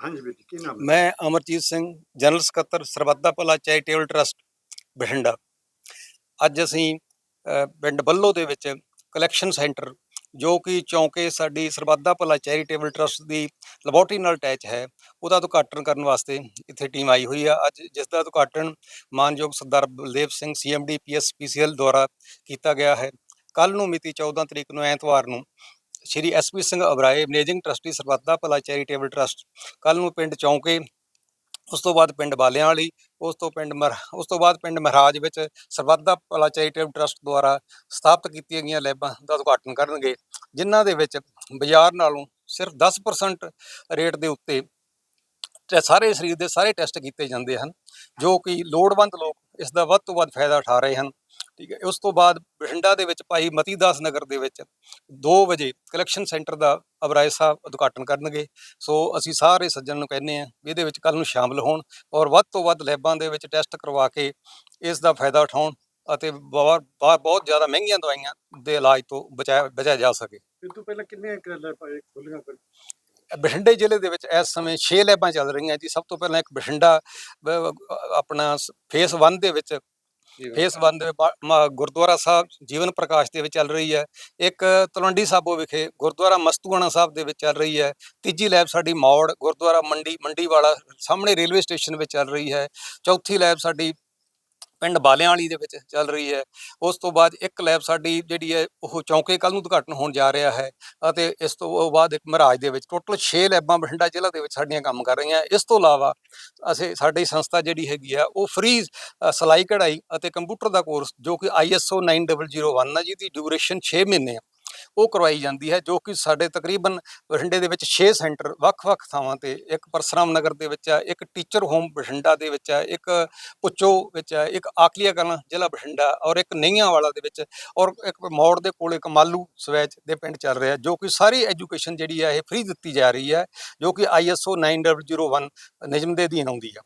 ਹਾਂਜੀ ਵੀਰ ਕੀ ਨਾਮ ਹੈ? ਮੈਂ ਅਮਰਜੀਤ ਸਿੰਘ, ਜਨਰਲ ਸਕੱਤਰ ਸਰਬੱਤ ਦਾ ਭਲਾ ਚੈਰੀਟੇਬਲ ਟਰਸਟ, ਬਠਿੰਡਾ। ਅੱਜ ਅਸੀਂ ਪਿੰਡ ਬੱਲੋ ਦੇ ਵਿੱਚ ਕਲੈਕਸ਼ਨ ਸੈਂਟਰ ਜੋ ਕਿ ਚੌਂਕੇ ਸਾਡੀ ਸਰਬੱਤ ਦਾ ਭਲਾ ਚੈਰੀਟੇਬਲ ਟਰਸਟ ਦੀ ਲੈਬੋਰਟਰੀ ਨਾਲ ਅਟੈਚ ਹੈ, ਉਹਦਾ ਉਦਘਾਟਨ ਕਰਨ ਵਾਸਤੇ ਇੱਥੇ ਟੀਮ ਆਈ ਹੋਈ ਆ। ਅੱਜ ਜਿਸ ਦਾ ਉਦਘਾਟਨ ਮਾਨਯੋਗ ਸਰਦਾਰ ਬਲਦੇਵ ਸਿੰਘ ਸੀਐਮਡੀ ਪੀਐਸਪੀਸੀਐਲ ਦੁਆਰਾ ਕੀਤਾ ਗਿਆ ਹੈ। ਕੱਲ ਨੂੰ ਮਿਤੀ 14 ਤਰੀਕ ਨੂੰ ਐਤਵਾਰ ਨੂੰ Shri SP Singh Oberoi, managing trustee Sarbat da Bhala charitable trust. ਕੱਲ ਨੂੰ ਪਿੰਡ ਚੌਂਕੇ, ਉਸ ਤੋਂ ਬਾਅਦ ਪਿੰਡ ਬਾਲਿਆਂ ਵਾਲੀ ਉਸ ਤੋਂ ਪਿੰਡ ਮਰ, ਉਸ ਤੋਂ ਬਾਅਦ ਪਿੰਡ ਮਹਾਰਾਜ ਵਿੱਚ ਸਰਬੱਤ ਦਾ ਭਲਾ ਚੈਰੀਟੇਬਲ ਟਰਸਟ ਦੁਆਰਾ ਸਥਾਪਿਤ ਕੀਤੀਆਂ ਗਈਆਂ ਲੈਬਾਂ ਦਾ ਉਦਘਾਟਨ ਕਰਨਗੇ, ਜਿਨ੍ਹਾਂ ਦੇ ਵਿੱਚ ਬਾਜ਼ਾਰ ਨਾਲੋਂ ਸਿਰਫ 10% ਰੇਟ ਦੇ ਉੱਤੇ ਤੇ ਸਾਰੇ ਸਰੀਰ ਦੇ ਸਾਰੇ ਟੈਸਟ ਕੀਤੇ ਜਾਂਦੇ ਹਨ, ਜੋ ਕਿ ਲੋੜਵੰਦ ਲੋਕ ਇਸ ਦਾ ਵੱਧ ਤੋਂ ਵੱਧ ਫਾਇਦਾ ਉਠਾ ਰਹੇ ਹਨ। ਠੀਕ ਹੈ। ਉਸ ਤੋਂ ਬਾਅਦ ਬਠਿੰਡਾ ਦੇ ਵਿੱਚ ਭਾਈ ਮਤੀ ਦਾਸ ਨਗਰ ਦੇ ਵਿੱਚ 2 ਵਜੇ ਕਲੈਕਸ਼ਨ ਸੈਂਟਰ ਦਾ ਅਬਰਾਏ ਸਾਹਿਬ ਉਦਘਾਟਨ ਕਰਨਗੇ। ਸੋ ਅਸੀਂ ਸਾਰੇ ਸੱਜਣ ਨੂੰ ਕਹਿੰਦੇ ਆ ਵੀ ਇਹਦੇ ਵਿੱਚ ਕੱਲ ਨੂੰ ਸ਼ਾਮਲ ਹੋਣ ਔਰ ਵੱਧ ਤੋਂ ਵੱਧ ਲੈਬਾਂ ਦੇ ਵਿੱਚ ਟੈਸਟ ਕਰਵਾ ਕੇ ਇਸ ਦਾ ਫਾਇਦਾ ਉਠਾਉਣ ਅਤੇ ਬਾਹਰ ਬਹੁਤ ਜ਼ਿਆਦਾ ਮਹਿੰਗੀਆਂ ਦਵਾਈਆਂ ਦੇ ਇਲਾਜ ਤੋਂ ਬਚਾਇਆ ਬਚਾਇਆ ਜਾ ਸਕੇ। ਇਹ ਤੋਂ ਪਹਿਲਾਂ ਕਿੰਨੇ ਕਰ ਖੋਲੀਆਂ ਫਿਰ? ਬਠਿੰਡੇ ਜ਼ਿਲ੍ਹੇ ਦੇ ਵਿੱਚ ਇਸ ਸਮੇਂ 6 ਲੈਬਾਂ ਚੱਲ ਰਹੀਆਂ ਜੀ। ਸਭ ਤੋਂ ਪਹਿਲਾਂ ਇੱਕ ਬਠਿੰਡਾ ਆਪਣਾ ਫੇਸ 1 ਦੇ ਵਿੱਚ ਫੇਸ 1 ਦੇ ਬਾ- ਮ- ਗੁਰਦੁਆਰਾ ਸਾਹਿਬ ਜੀਵਨ ਪ੍ਰਕਾਸ਼ ਦੇ ਵਿੱਚ ਚੱਲ ਰਹੀ ਹੈ। ਇੱਕ ਤਲਵੰਡੀ ਸਾਬੋ ਵਿਖੇ ਗੁਰਦੁਆਰਾ ਮਸਤੂਆਣਾ ਸਾਹਿਬ ਦੇ ਵਿੱਚ ਚੱਲ ਰਹੀ ਹੈ। ਤੀਜੀ ਲੈਬ ਸਾਡੀ ਮੌੜ, ਗੁਰਦੁਆਰਾ ਮੰਡੀ ਮੰਡੀ ਵਾਲਾ ਸਾਹਮਣੇ ਰੇਲਵੇ ਸਟੇਸ਼ਨ ਵਿੱਚ ਚੱਲ ਰਹੀ ਹੈ। ਚੌਥੀ ਲੈਬ ਸਾਡੀ ਪਿੰਡ ਬਾਲਿਆਂ ਵਾਲੀ ਦੇ ਵਿੱਚ ਚੱਲ ਰਹੀ ਹੈ। ਉਸ ਤੋਂ ਬਾਅਦ ਇੱਕ ਲੈਬ ਸਾਡੀ ਜਿਹੜੀ ਹੈ, ਉਹ ਚੌਂਕੇ ਕੱਲ ਨੂੰ ਉਦਘਾਟਨ ਹੋਣ ਜਾ ਰਿਹਾ ਹੈ ਅਤੇ ਇਸ ਤੋਂ ਬਾਅਦ ਇੱਕ ਮਹਾਰਾਜ ਦੇ ਵਿੱਚ ਟੋਟਲ 6 ਲੈਬਾਂ ਬਠਿੰਡਾ ਜ਼ਿਲ੍ਹਾ ਦੇ ਵਿੱਚ ਸਾਡੀਆਂ ਕੰਮ ਕਰ ਰਹੀਆਂ। ਇਸ ਤੋਂ ਇਲਾਵਾ ਅਸੀਂ, ਸਾਡੀ ਸੰਸਥਾ ਜਿਹੜੀ ਹੈਗੀ ਆ ਉਹ ਫ੍ਰੀ ਸਲਾਈ ਕਢਾਈ ਅਤੇ ਕੰਪਿਊਟਰ ਦਾ ਕੋਰਸ ਜੋ ਕਿ ISO 9001 ਹੈ ਜਿਹਦੀ ਡਿਊਰੇਸ਼ਨ 6 ਮਹੀਨੇ ਆ। ਉਹ ਕਰਵਾਈ ਜਾਂਦੀ ਹੈ, ਜੋ ਕਿ ਸਾਡੇ ਤਕਰੀਬਨ ਬਠਿੰਡੇ ਦੇ ਵਿੱਚ 6 ਸੈਂਟਰ ਵੱਖ-ਵੱਖ ਥਾਵਾਂ ਤੇ, ਇੱਕ ਪਰਸਰਾਮ ਨਗਰ ਦੇ ਵਿੱਚ ਹੈ ਇੱਕ ਟੀਚਰ ਹੋਮ ਬਠਿੰਡਾ ਦੇ ਵਿੱਚ ਹੈ ਇੱਕ ਪੁੱਚੋ ਵਿੱਚ ਹੈ ਇੱਕ ਆਕਲੀਆ ਕਲਾਂ ਜ਼ਿਲ੍ਹਾ ਬਠਿੰਡਾ ਔਰ ਇੱਕ ਨਈਆਂ ਵਾਲਾ ਦੇ ਵਿੱਚ ਔਰ ਇੱਕ ਮੌੜ ਦੇ ਕੋਲ ਇੱਕ ਮਾਲੂ ਸਵੈਚ ਦੇ ਪਿੰਡ ਚੱਲ ਰਿਹਾ, ਜੋ ਕਿ ਸਾਰੀ ਐਜੂਕੇਸ਼ਨ ਜਿਹੜੀ ਹੈ ਇਹ ਫ੍ਰੀ ਦਿੱਤੀ ਜਾ ਰਹੀ ਹੈ ਜੋ ਕਿ ISO 9001 ਨਿਯਮ ਦੇ ਅਧੀਨ ਆਉਂਦੀ ਆ।